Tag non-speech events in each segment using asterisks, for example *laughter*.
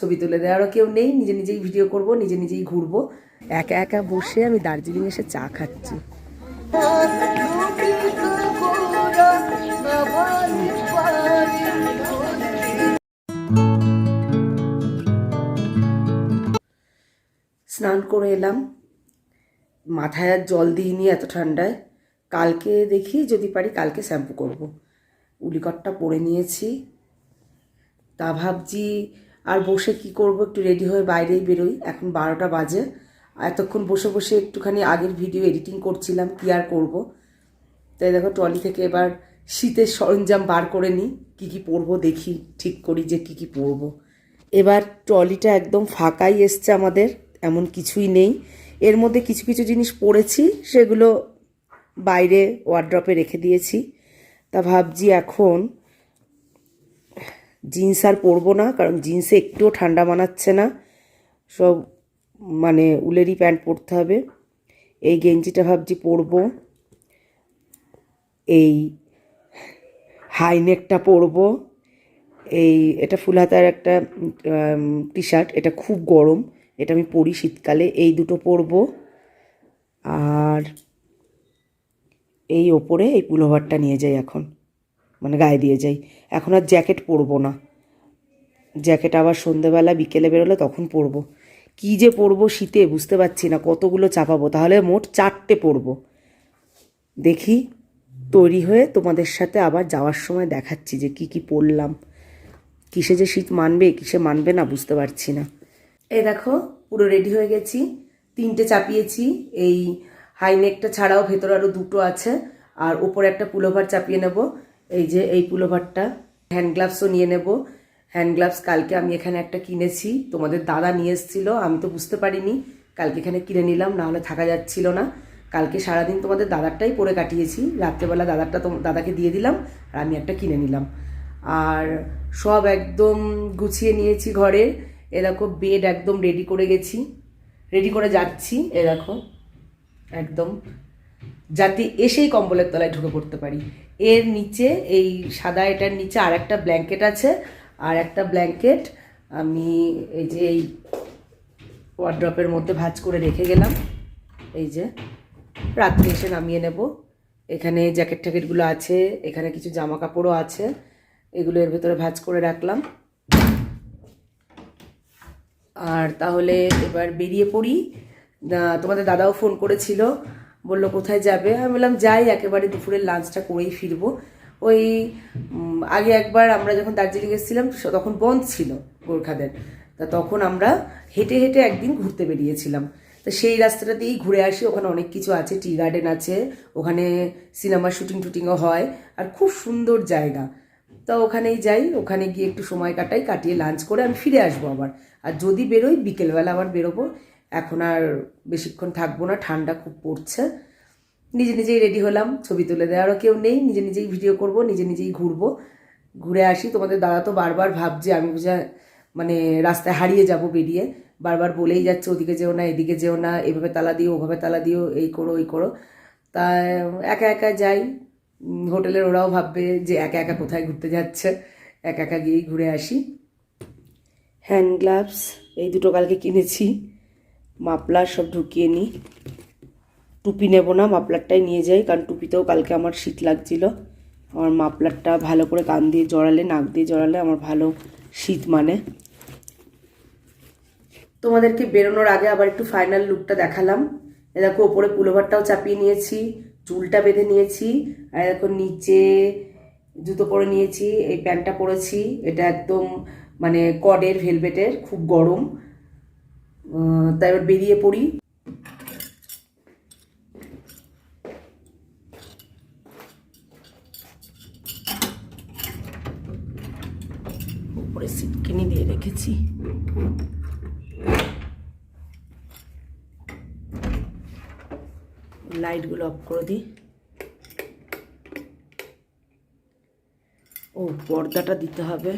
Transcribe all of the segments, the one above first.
ছবি তুলে দেওয়ারও কেউ নেই, নিজে নিজেই ভিডিও করব, নিজে নিজেই ঘুরবো। একা একা বসে আমি দার্জিলিং এসে চা খাচ্ছি। স্নান করে এলাম। মাথায় আর জল দিইনি এত ঠান্ডায়। কালকে দেখি যদি পারি কালকে শ্যাম্পু করব। উলিকটটা পরে নিয়েছি। তা ভাবছি আর বসে কি করব? একটু রেডি হয়ে বাইরেই বেরোই। এখন বারোটা বাজে। এতক্ষণ বসে বসে একটুখানি আগের ভিডিও এডিটিং করছিলাম, কি আর করব? তাই দেখো ট্রলি থেকে এবার শীতের সরঞ্জাম বার করে নিই। কী কী পরবো দেখি, ঠিক করি যে কী কী পরবো। এবার ট্রলিটা একদম ফাঁকাই এসছে আমাদের, এমন কিছুই নেই। এর মধ্যে কিছু কিছু জিনিস পড়েছি, সেগুলো বাইরে ওয়ার্ড্রপে রেখে দিয়েছি। তা ভাবছি এখন জিন্স আর পরবো না, কারণ জিন্সে একটুও ঠান্ডা মানাচ্ছে না। সব মানে উলেরই প্যান্ট পরতে হবে। এই গেঞ্জিটা ভাবছি পরবো। এই হাইনেকটা পরবো। এই এটা ফুল হাতার একটা টি শার্ট এটা খুব গরম। এটা আমি পরি শীতকালে, এই দুটো পরবো। আর এই ওপরে এই পুলোভারটা নিয়ে যাই এখন। মানে গায়ে দিয়ে যাই। এখন আর জ্যাকেট পরবো না। জ্যাকেট আবার সন্ধেবেলা বিকেলে বেরোলে তখন পরবো। কী যে পরবো শীতে বুঝতে পারছি না, কতগুলো চাপাবো। তাহলে মোট চারটে পরবো। দেখি, তৈরি হয়ে তোমাদের সাথে আবার যাওয়ার সময় দেখাচ্ছি যে কি কি পরলাম। কিসে যে শীত মানবে, কিসে মানবে না বুঝতে পারছি না। এই দেখো, পুরো রেডি হয়ে গেছি। তিনটে চাপিয়েছি। এই হাইনেকটা ছাড়াও ভেতরে আরও দুটো আছে। আর ওপরে একটা পুলোভার চাপিয়ে নেব। এই যে এই পুলোভারটা হ্যান্ড গ্লাভসও নিয়ে নেব। হ্যান্ড গ্লাভস কালকে আমি এখানে একটা কিনেছি, তোমাদের দাদা নিয়ে এসেছিল, আমি তো বুঝতে পারিনি। কালকে এখানে কিনে নিলাম, না হলে থাকা যাচ্ছিল না। কালকে সারাদিন তোমাদের দাদারটাই পরে কাটিয়েছি, রাত্রেবেলা দাদারটা তো দাদাকে দিয়ে দিলাম, আর আমি একটা কিনে নিলাম। আর সব একদম গুছিয়ে নিয়েছি ঘরে। এ দেখো বেড একদম রেডি করে গেছি। রেডি করে যাচ্ছি, এ দেখো, একদম। যাতে এসেই কম্বলের তলায় ঢুকে পড়তে পারি। এর নিচে এই সাদা এটার নিচে আর একটা ব্ল্যাঙ্কেট আছে আর একটা ব্ল্যাঙ্কেট আমি এই যে এই ওয়ার্ড্রপের মধ্যে ভাজ করে রেখে গেলাম। এই যে রাত্রে এসে নামিয়ে নেব। এখানে জ্যাকেট ট্যাকেটগুলো আছে, এখানে কিছু জামা কাপড়ও আছে, এগুলো এর ভেতরে ভাজ করে রাখলাম। আর তাহলে এবার বেরিয়ে পড়ি। তোমাদের দাদাও ফোন করেছিল। বলল, কোথায় যাবে? আমি বললাম, যাই, একেবারে দুপুরের লাঞ্চটা করেই ফিরবো। ওই আগে একবার আমরা যখন দার্জিলিং এসেছিলাম তখন বন্ধ ছিল গোর্খাদের। তা তখন আমরা হেঁটে হেঁটে একদিন ঘুরতে বেরিয়েছিলাম। তো সেই রাস্তাটা দিয়েই ঘুরে আসি। ওখানে অনেক কিছু আছে, টি গার্ডেন আছে, ওখানে সিনেমার শুটিং টুটিংও হয় আর খুব সুন্দর জায়গা। তো ওখানেই যাই, ওখানে গিয়ে একটু সময় কাটাই, কাটিয়ে লাঞ্চ করে আমি ফিরে আসব আবার। আর যদি বেরোই, বিকেলবেলা আবার বেরোবো। এখন আর বেশিক্ষণ থাকব না, ঠান্ডা খুব পড়ছে। নিজে নিজেই রেডি হলাম, ছবি তুলে দেওয়ারও কেউ নেই, নিজে নিজেই ভিডিও করব, নিজে নিজেই ঘুরবো। ঘুরে আসি, তোমাদের দাদা তো বারবার ভাবছে আমি বুঝা মানে রাস্তায় হারিয়ে যাব বেরিয়ে। বারবার বলেই যাচ্ছে, ওদিকে যেও না, এদিকে যেও না, এভাবে তালা দিও, ওভাবে তালা দিও, এই করো, ওই করো। তা একা একা যাই। হোটেলের ওরাও ভাববে যে একা একা কোথায় ঘুরতে যাচ্ছে। একা একা গিয়েই ঘুরে আসি। হ্যান্ড গ্লাভস এই দুটো কালকে কিনেছি। মাপলার সব ঢুকিয়ে নিই। টুপি নেব না, মাপলারটাই নিয়ে যাই, কারণ টুপিতেও কালকে আমার শীত লাগছিল। আমার মাপলারটা ভালো করে কান দিয়ে জড়ালে, নাক দিয়ে জড়ালে আমার ভালো শীত মানে। তোমাদেরকে বেরোনোর আগে আবার একটু ফাইনাল লুকটা দেখালাম। দেখো, ওপরে পুলোভারটাও চাপিয়ে নিয়েছি, চুলটা বেঁধে নিয়েছি, আর দেখো, নিচে জুতো পরে নিয়েছি, এই প্যান্টটা পরেছি। এটা একদম মানে কডের ভেলভেটের খুব গরম। তাই এবার বেরিয়ে পড়ি। উপরে সিটকিনি দিয়ে রেখেছি। লাইটগুলো অফ করে দিই। ও, পর্দাটা দিতে হবে।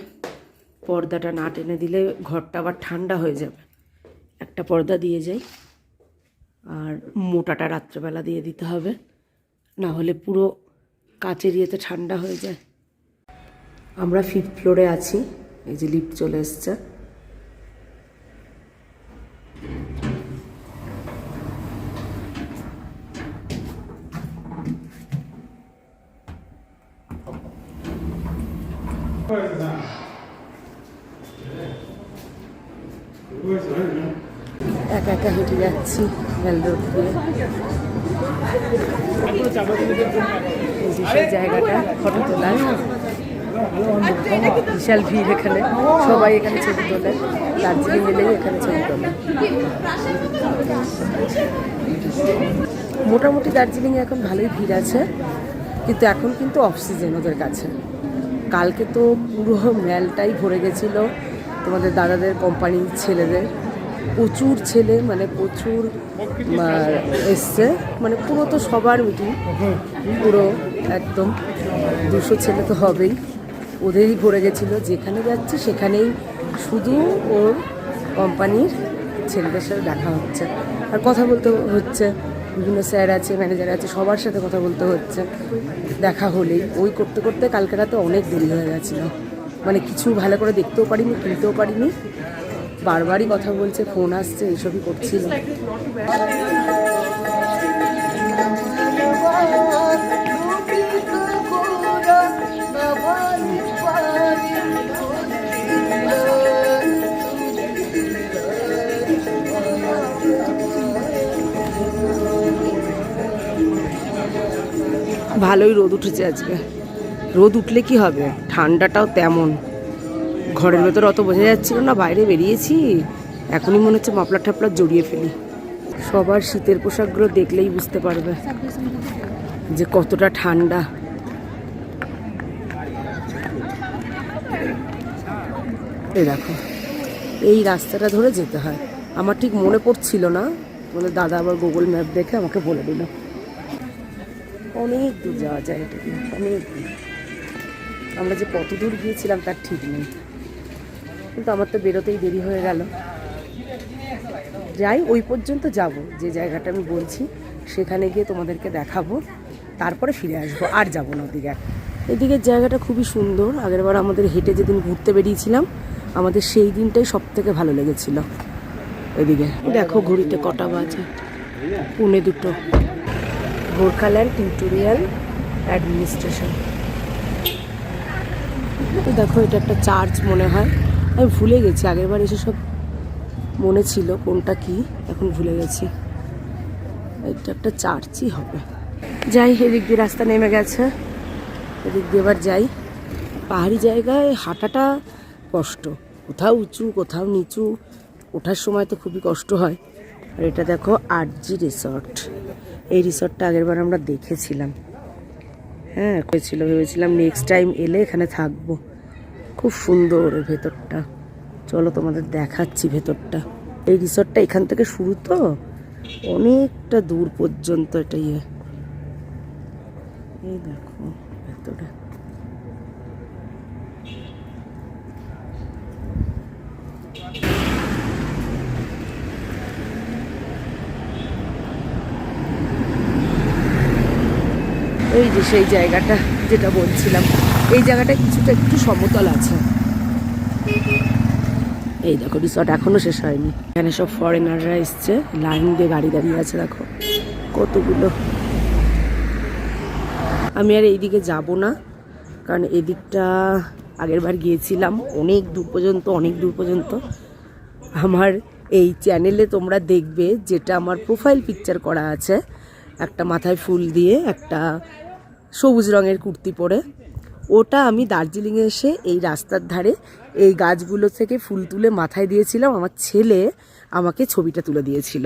পর্দাটা না টেনে দিলে ঘরটা আবার ঠান্ডা হয়ে যাবে। একটা পর্দা দিয়ে যাই। আর মোটাটা রাত্রেবেলা দিয়ে দিতে হবে। না হলে পুরো কাচের ইয়েতে ঠান্ডা হয়ে যায়। আমরা ফিফথ ফ্লোরে আছি। এই যে লিফ্ট চলে এসছে। না একা একা হেঁটে যাচ্ছি রেল রোড দিয়ে। সেই জায়গাটা, ফটো তোলার বিশাল ভিড় এখানে। সবাই এখানে ছবি তোলে, দার্জিলিং এলেই এখানে ছবি তোলে। মোটামুটি দার্জিলিংয়ে এখন ভালোই ভিড় আছে, কিন্তু এখন কিন্তু অফ সিজন ওদের কাছে। কালকে তো পুরো মেলটাই ভরে গেছিল তোমাদের দাদাদের কোম্পানির ছেলেদের। প্রচুর ছেলে মানে প্রচুর এসছে। মানে পুরো তো সবার মিটিং পুরো একদম। দুশো ছেলে তো হবেই। ওদেরই ভরে গেছিল। যেখানে যাচ্ছে, সেখানেই শুধু ওর কোম্পানির ছেলেদের সাথে দেখা হচ্ছে। আর কথা বলতে হচ্ছে। বিভিন্ন স্যার আছে ম্যানেজার আছে, সবার সাথে কথা বলতে হচ্ছে। দেখা হলেই। ওই করতে করতে কালকে রাতে অনেক দেরি হয়ে গেছিল। মানে কিছু ভালো করে দেখতেও পারিনি, কিনতেও পারিনি। বারবারই কথা বলছে, ফোন আসছে, এইসবই করছিল। ভালোই রোদ উঠেছে আজকে। রোদ উঠলে কি হবে? ঠান্ডাটাও তেমন। ঘরের ভেতর অত বোঝা যাচ্ছিল না, বাইরে বেরিয়েছি। এখনই মনে হচ্ছে মাপলার ঠাপলার জড়িয়ে ফেলি। সবার শীতের পোশাকগুলো দেখলেই বুঝতে পারবে যে কতটা ঠান্ডা। এই দেখো, এই রাস্তাটা ধরে যেতে হয়। আমার ঠিক মনে পড়ছিল না। বলে দাদা আবার গুগল ম্যাপ দেখে আমাকে বলে দিল। অনেক দূর যাওয়া যায় এটা অনেক দূর। আমরা যে কত দূর গিয়েছিলাম তার ঠিক নেই। কিন্তু আমার তো বেরোতেই দেরি হয়ে গেল। যাই, ওই পর্যন্ত যাব, যে জায়গাটা আমি বলছি, সেখানে গিয়ে তোমাদেরকে দেখাবো, তারপরে ফিরে আসব, আর যাব না ওদিকে। এদিকের জায়গাটা খুবই সুন্দর, আগেরবার আমাদের হেঁটে যেদিন ঘুরতে বেরিয়েছিলাম, আমাদের সেই দিনটাই সব থেকে ভালো লেগেছিল। এদিকে দেখো ঘড়িতে কটা বাজে, পুনে দুটো। গোর্খাল্যান্ড টিউটোরিয়াল অ্যাডমিনিস্ট্রেশন তো দেখো এটা একটা চার্চ মনে হয়। আমি ভুলে গেছি, আগেরবার এসে সব মনে ছিল কোনটা কি, এখন ভুলে গেছি। এটা একটা চার্চই হবে। যাই, এদিক দিয়ে রাস্তা নেমে গেছে। এদিক দিয়ে এবার যাই। পাহাড়ি জায়গায় হাঁটাটা কষ্ট। কোথাও উঁচু, কোথাও নিচু, ওঠার সময় তো খুবই কষ্ট হয়। আর এটা দেখো, আরজি রিসর্ট। এই রিসর্টটা আগেরবার আমরা দেখেছিলাম। হ্যাঁ হয়েছিল ভেবেছিলাম নেক্সট টাইম এলে এখানে থাকব। খুব সুন্দর ভেতরটা। চলো তোমাদের দেখাচ্ছি ভেতরটা। এই রিসর্টটা এখান থেকে শুরু তো? অনেকটা দূর পর্যন্ত এটা ইয়ে। এই দেখো ভেতরে। এই যে সেই জায়গাটা যেটা বলছিলাম, এই জায়গাটা কিছুটা একটু সমতল আছে। এই দেখো রিসর্ট এখনও শেষ হয়নি। এখানে সব ফরেনাররা এসছে, লাইন দিয়ে গাড়ি দাঁড়িয়ে আছে, দেখো। কতগুলো। আমি আর এইদিকে যাব না, কারণ এদিকটা আগেরবার গিয়েছিলাম, অনেক দূর পর্যন্ত, অনেক দূর পর্যন্ত। আমার এই চ্যানেলে তোমরা দেখবে, যেটা আমার প্রোফাইল পিকচার করা আছে। একটা মাথায় ফুল দিয়ে একটা সবুজ রঙের কুর্তি পরে। ওটা আমি দার্জিলিংয়ে এসে এই রাস্তার ধারে এই গাছগুলো থেকে ফুল তুলে মাথায় দিয়েছিলাম। আমার ছেলে আমাকে ছবিটা তুলে দিয়েছিল।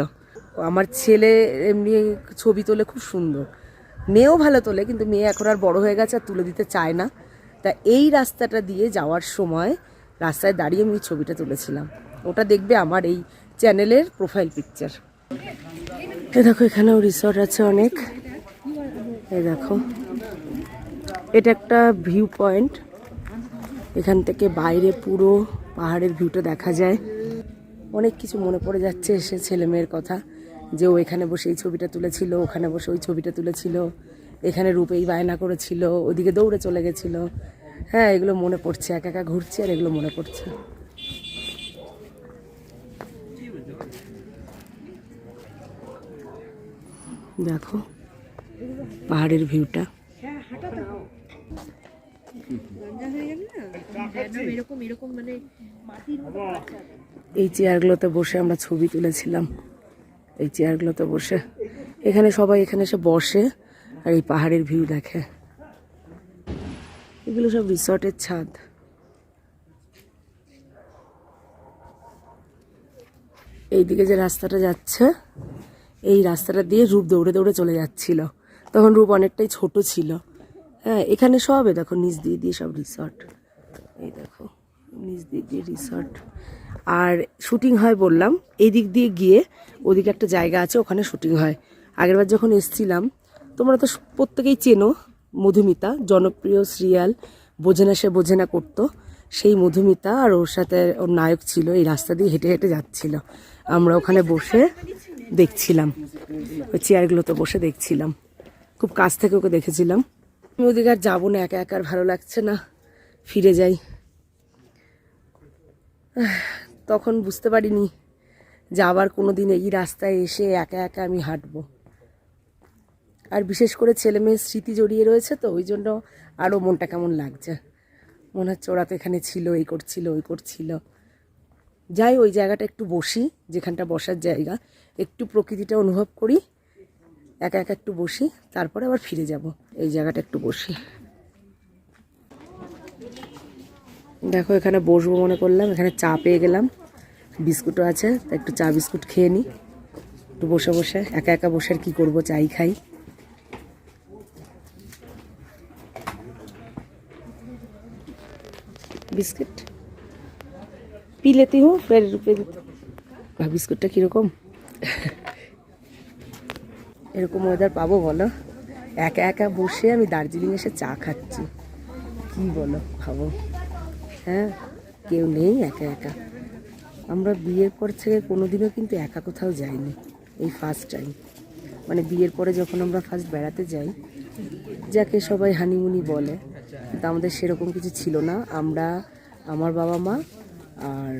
আমার ছেলে এমনি ছবি তোলে খুব সুন্দর। মেয়েও ভালো তোলে, কিন্তু মেয়ে এখন আর বড় হয়ে গেছে আর তুলে দিতে চায় না। তা এই রাস্তাটা দিয়ে যাওয়ার সময় রাস্তায় দাঁড়িয়ে আমি ছবিটা তুলেছিলাম। ওটা দেখবে আমার এই চ্যানেলের প্রোফাইল পিকচার। এ দেখো, এখানেও রিসর্ট আছে অনেক। এ দেখো, এটা একটা ভিউ পয়েন্ট এখান থেকে বাইরে পুরো পাহাড়ের ভিউটা দেখা যায়। অনেক কিছু মনে পড়ে যাচ্ছে এসে ছেলে মেয়ের কথা, যে ও এখানে বসে এই ছবিটা তুলেছিল, ওখানে বসে ওই ছবিটা তুলেছিল, এখানে রূপেই বায়না করেছিল, ওদিকে দৌড়ে চলে গেছিল। হ্যাঁ এগুলো মনে পড়ছে, একা একা ঘুরছে আর এগুলো মনে পড়ছে। দেখো, পাহাড়ের ভিউটা। এই চেয়ারগুলোতে বসে আমরা ছবি তুলেছিলাম। এই চেয়ারগুলোতে বসে। এখানে সবাই এখানে এসে বসে আর এই পাহাড়ের ভিউ দেখে। এগুলো সব রিসর্টের ছাদ। এইদিকে যে রাস্তাটা যাচ্ছে এই রাস্তাটা দিয়ে রূপ দৌড়ে দৌড়ে চলে যাচ্ছিল। তখন রূপ অনেকটাই ছোট ছিল। হ্যাঁ এখানে সবে দেখো, নিচ দিয়ে দিয়ে সব রিসর্ট এই দেখো, নিচ দিয়ে দিয়ে রিসর্ট আর শুটিং হয় বললাম এই দিক দিয়ে গিয়ে ওদিকে একটা জায়গা আছে, ওখানে শুটিং হয়। আগেরবার যখন এসছিলাম, তোমরা তো প্রত্যেকেই চেনো মধুমিতা, জনপ্রিয় সিরিয়াল বোঝে না সে বোঝে না করতো। সেই মধুমিতা আর ওর সাথে ওর নায়ক ছিল, এই রাস্তা দিয়ে হেঁটে হেঁটে যাচ্ছিল। আমরা ওখানে বসে দেখছিলাম। ওই চেয়ারগুলোতে বসে দেখছিলাম। খুব কাছ থেকে ওকে দেখেছিলাম। আমি ওদিকে আর যাব না, একা একা ভালো লাগছে না। ফিরে যাই। তখন বুঝতে পারিনি যে আবার কোনো দিন এই রাস্তায় এসে একা একা আমি হাঁটবো। আর বিশেষ করে ছেলে মেয়ের স্মৃতি জড়িয়ে রয়েছে তো, ওই জন্য আরও মনটা কেমন লাগছে। মনে হচ্ছে ওরা তো এখানে ছিল, এই করছিল, ওই করছিল। যাই ওই জায়গাটা একটু বসি, যেখানটা বসার জায়গা, একটু প্রকৃতিটা অনুভব করি, একা একা একটু বসি, তারপরে আবার ফিরে যাব। এই জায়গাটা একটু বসি। দেখো, এখানে বসবো মনে করলাম, এখানে চা পেয়ে গেলাম, বিস্কুটও আছে, তা একটু চা বিস্কুট খেয়ে নিই একটু বসে বসে, একা একা বসে আর কী করব, চাই খাই। বিস্কিট? पी लेती हूँ फिर रुपये देती ভাব বিস্কুটটা কীরকম এরকম ওয়েদার পাবো বলো একা একা বসে আমি দার্জিলিং এসে চা খাচ্ছি কি বলো ভাবো হ্যাঁ কেউ নেই একা একা আমরা বিয়ের পর থেকে কোনোদিনও কিন্তু একা কোথাও যাইনি এই ফার্স্ট টাইম মানে বিয়ের পরে যখন আমরা ফার্স্ট বেড়াতে যাই যাকে সবাই হানিমুনি বলে কিন্তু আমাদের সেরকম কিছু ছিল না আমরা আমার বাবা মা আর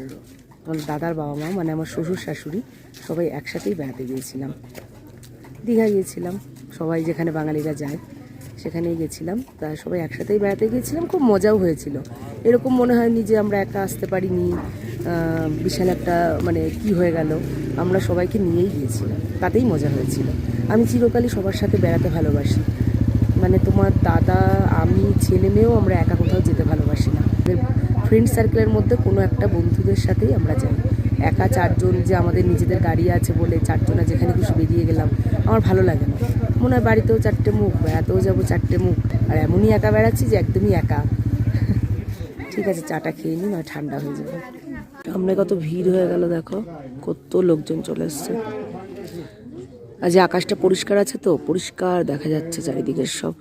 আমার দাদার বাবা মা মানে আমার শ্বশুর শাশুড়ি, সবাই একসাথেই বেড়াতে গিয়েছিলাম। দীঘা গিয়েছিলাম, সবাই যেখানে বাঙালিরা যায় সেখানেই গেছিলাম তা সবাই একসাথেই বেড়াতে গিয়েছিলাম, খুব মজাও হয়েছিল। এরকম মনে হয়নি যে আমরা একা আসতে পারিনি বিশাল একটা মানে কি হয়ে গেল, আমরা সবাইকে নিয়েই গিয়েছিলাম, তাতেই মজা হয়েছিল। আমি চিরকালই সবার সাথে বেড়াতে ভালোবাসি। মানে তোমার দাদা, আমি, ছেলে মেয়েও আমরা একা কোথাও যেতে ভালোবাসি না। ফ্রেন্ড সার্কেলের মধ্যে কোনো একটা বন্ধুদের সাথেই আমরা যাই। একা চারজন যে আমাদের নিজেদের গাড়ি আছে বলে চারজনা যেখানে কিছু বেরিয়ে গেলাম, আমার ভালো লাগে না। মনে হয় বাড়িতেও চারটে মুখ, বেড়াতেও যাব চারটে মুখ, আর এমনই একা বেড়াচ্ছি যে একদমই একা। *laughs* ঠিক আছে, চাটা খেয়ে নিই, নয় ঠান্ডা হয়ে যাবে। সামনে কত ভিড় হয়ে গেল, দেখো। কত লোকজন চলে এসছে। আজ আকাশটা পরিষ্কার আছে তো, পরিষ্কার দেখা যাচ্ছে চারিদিকের সব।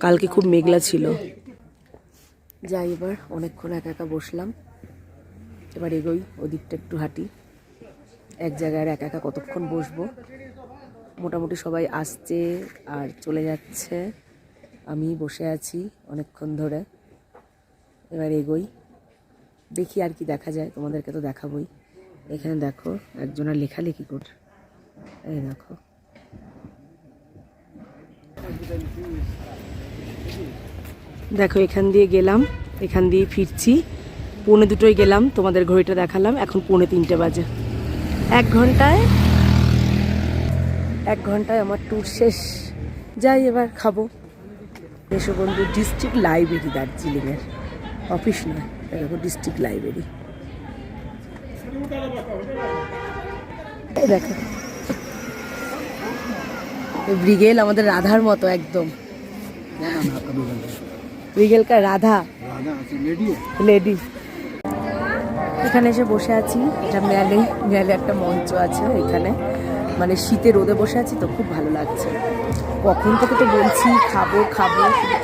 কালকে খুব মেঘলা ছিল। যাই এবার, অনেকক্ষণ একা একা বসলাম। এবার এগোই, ওদিকটা একটু হাঁটি। এক জায়গায় একা একা কতক্ষণ বসবো? মোটামুটি সবাই আসছে আর চলে যাচ্ছে। আমি বসে আছি অনেকক্ষণ ধরে। এবার এগোই। দেখি আর কি দেখা যায়, তোমাদেরকে তো দেখাবই। এখানে দেখো একজনের লেখালেখি কর এই দেখো। দেখো, এখান দিয়ে গেলাম, এখান দিয়ে ফিরছি। পৌনে দুটোই গেলাম, তোমাদের ঘড়িটা দেখালাম, এখন পৌনে তিনটে বাজে। এক ঘন্টায় এক ঘন্টায় আমার ট্যুর শেষ। যাই এবার খাব। দেশবন্ধু ডিস্ট্রিক্ট লাইব্রেরি দার্জিলিংয়ের। অফিস নয় দেখো ডিস্ট্রিক্ট লাইব্রেরি দেখো। ব্রিগেল আমাদের রাধার মতো একদম। ব্রিগেল কা রাধা লেডি এখানে এসে বসে আছি। এটা ম্যালে ম্যালে একটা মঞ্চ আছে এখানে। মানে শীতে রোদে বসে আছি তো খুব ভালো লাগছে। কখন থেকে তো বলছি খাব খাব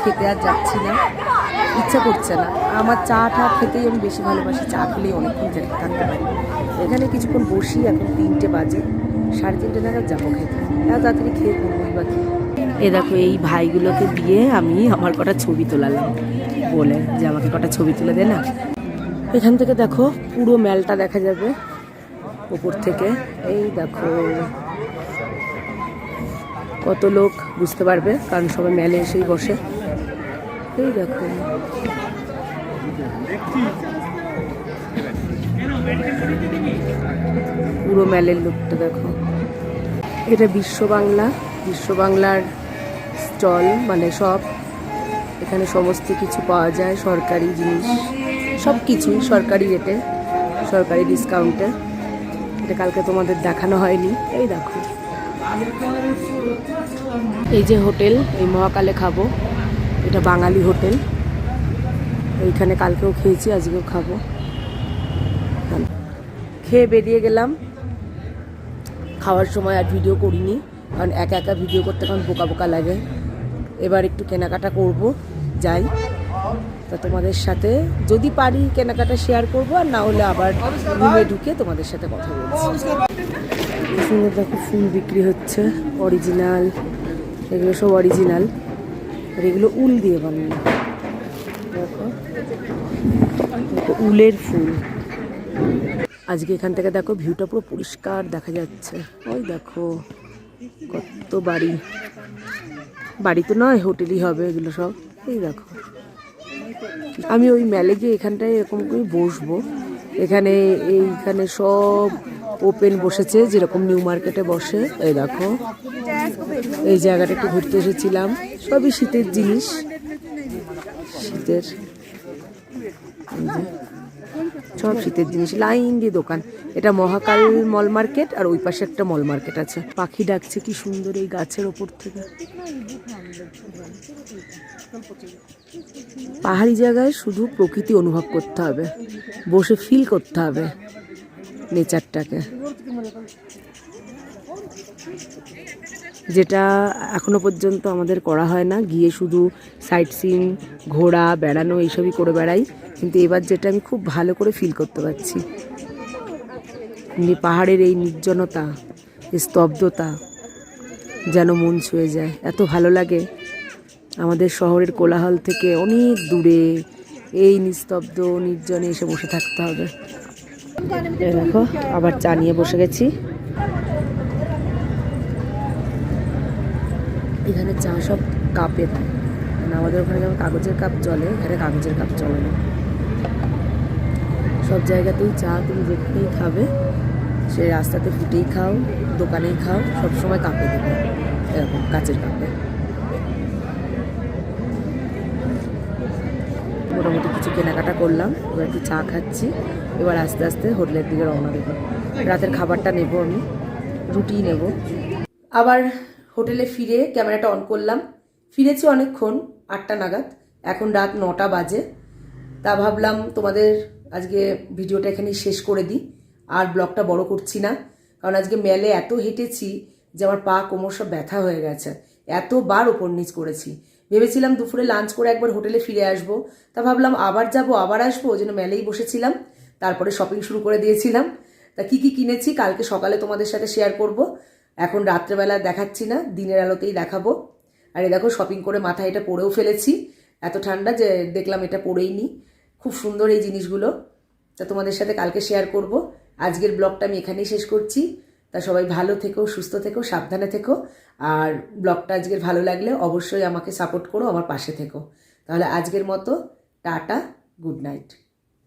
খেতে আর যাচ্ছি না। ইচ্ছা করছে না। আমার চা টা খেতেই আমি বেশি ভালোবাসি। চা খেলেই অনেকক্ষণ থাকতে পারি। এখানে কিছুক্ষণ বসি এখন তিনটে বাজে। সাড়ে তিনটে নাগাদ যাব খেতে। তাড়াতাড়ি খেয়ে করবোই বা কি। এ দেখো, এই ভাইগুলোকে দিয়ে আমি আমার কটা ছবি তোলালাম বলে, যে আমাকে কটা ছবি তুলে দে না। এখান থেকে দেখো, পুরো মেলটা দেখা যাবে উপর থেকে। এই দেখো, কত লোক বুঝতে পারবে, কারণ সবাই মেলে এসেই বসে। এই দেখো। পুরো ম্যালের লোকটা দেখো। এটা বিশ্ব বাংলা, বিশ্ব বাংলার স্টল মানে সব। এখানে সমস্ত কিছু পাওয়া যায়, সরকারি জিনিস। সব কিছুই সরকারি রেটে সরকারি ডিসকাউন্টে এটা কালকে তোমাদের দেখানো হয়নি। এই দেখো। এই যে হোটেল, এই মহাকালে খাব। এটা বাঙালি হোটেল। এইখানে কালকেও খেয়েছি, আজকেও খাব। খেয়ে বেরিয়ে গেলাম। খাওয়ার সময় আর ভিডিও করিনি, কারণ একা একা ভিডিও করতে কারণ বোকা বোকা লাগে। এবার একটু কেনাকাটা করব যাই। তা তোমাদের সাথে যদি পারি কেনাকাটা শেয়ার করব আর না হলে আবার রুমে ঢুকে তোমাদের সাথে কথা বলছি। সুন্দর দেখো ফুল বিক্রি হচ্ছে অরিজিনাল এগুলো সব অরিজিনাল আর এগুলো উল দিয়ে বানানো। দেখো। দেখো, উলের ফুল। আজকে এখান থেকে দেখো ভিউটা পুরো পরিষ্কার দেখা যাচ্ছে। ওই দেখো কত বাড়ি। বাড়ি তো নয়, হোটেলই হবে এগুলো সব। এই দেখো। আমি ওই মেলে গিয়ে এখানটায় এরকম করে বসবো। এখানে এইখানে সব ওপেন বসেছে, যেরকম নিউ মার্কেটে বসে। এই দেখো। এই জায়গাটা একটু ঘুরতে এসেছিলাম। সবই শীতের জিনিস। শীতের। সব শীতের জিনিস। লাইন দিয়ে দোকান। এটা মহাকাল মল মার্কেট আর ওই পাশে একটা মল মার্কেট আছে। পাখি ডাকছে, কি সুন্দর এই গাছের ওপর থেকে। পাহাড়ি জায়গায় শুধু প্রকৃতি অনুভব করতে হবে। বসে ফিল করতে হবে। নেচারটাকে যেটা এখনও পর্যন্ত আমাদের করা হয় না। গিয়ে শুধু সাইট সিন ঘোরা, বেড়ানো এইসবই করে বেড়াই। কিন্তু এবার যেটা আমি খুব ভালো করে ফিল করতে পারছি। পাহাড়ের এই নির্জনতা স্তব্ধতা, যেন মন ছুঁয়ে যায়। এত ভালো লাগে। আমাদের শহরের কোলাহল থেকে অনেক দূরে এই নিস্তব্ধ, নির্জনে এসে বসে থাকতে হবে। দেখো, আবার চা নিয়ে বসে গেছি। এখানে চা সব কাপে মানে আমাদের ওখানে যেমন কাগজের কাপ চলে, এখানে কাগজের কাপ চলে না। সব জায়গাতেই চা তুমি যেখানেই খাবে, সে রাস্তাতে ফুটেই খাও, দোকানেই খাও সবসময় কাপে দেবে এরকম কাচের কাপে। মোটামুটি কিছু কেনাকাটা করলাম, এবার একটু চা খাচ্ছি। এবার আস্তে আস্তে হোটেলের দিকে রওনা দেবো। রাতের খাবারটা নেব আমি রুটি নেব। আবার হোটেলে ফিরে ক্যামেরাটা অন করলাম। ফিরেছি অনেকক্ষণ, আটটা নাগাদ। এখন রাত নটা বাজে। তা ভাবলাম তোমাদের আজকে ভিডিওটা এখানেই শেষ করে দিই। আর ব্লগটা বড় করছি না। কারণ আজকে মেলে এত হেঁটেছি যে আমার পা কোমর সব ব্যথা হয়ে গেছে। এতবার ওপর নিচ করেছি। ভেবেছিলাম দুপুরে লাঞ্চ করে একবার হোটেলে ফিরে আসব। তা ভাবলাম আবার যাব, আবার আসব, ওই জন্য মেলেই বসেছিলাম। তারপরে শপিং শুরু করে দিয়েছিলাম। তা কি কি কিনেছি কালকে সকালে তোমাদের সাথে শেয়ার করব। এখন রাত্রেবেলা দেখাচ্ছি না, দিনের আলোতেই দেখাবো। আর এই দেখো শপিং করে মাথায় এটা পরেও ফেলেছি। এত ঠান্ডা যে দেখলাম এটা পরেই নি খুব সুন্দর এই জিনিসগুলো। তা তোমাদের সাথে কালকে শেয়ার করব। আজকের ব্লগটা আমি এখানেই শেষ করছি। তা সবাই ভালো থেকো, সুস্থ থেকো, সাবধানে থেকো। আর ব্লগটা আজকের ভালো লাগলে অবশ্যই আমাকে সাপোর্ট করো, আমার পাশে থেকো। তাহলে আজকের মতো, টাটা গুড নাইট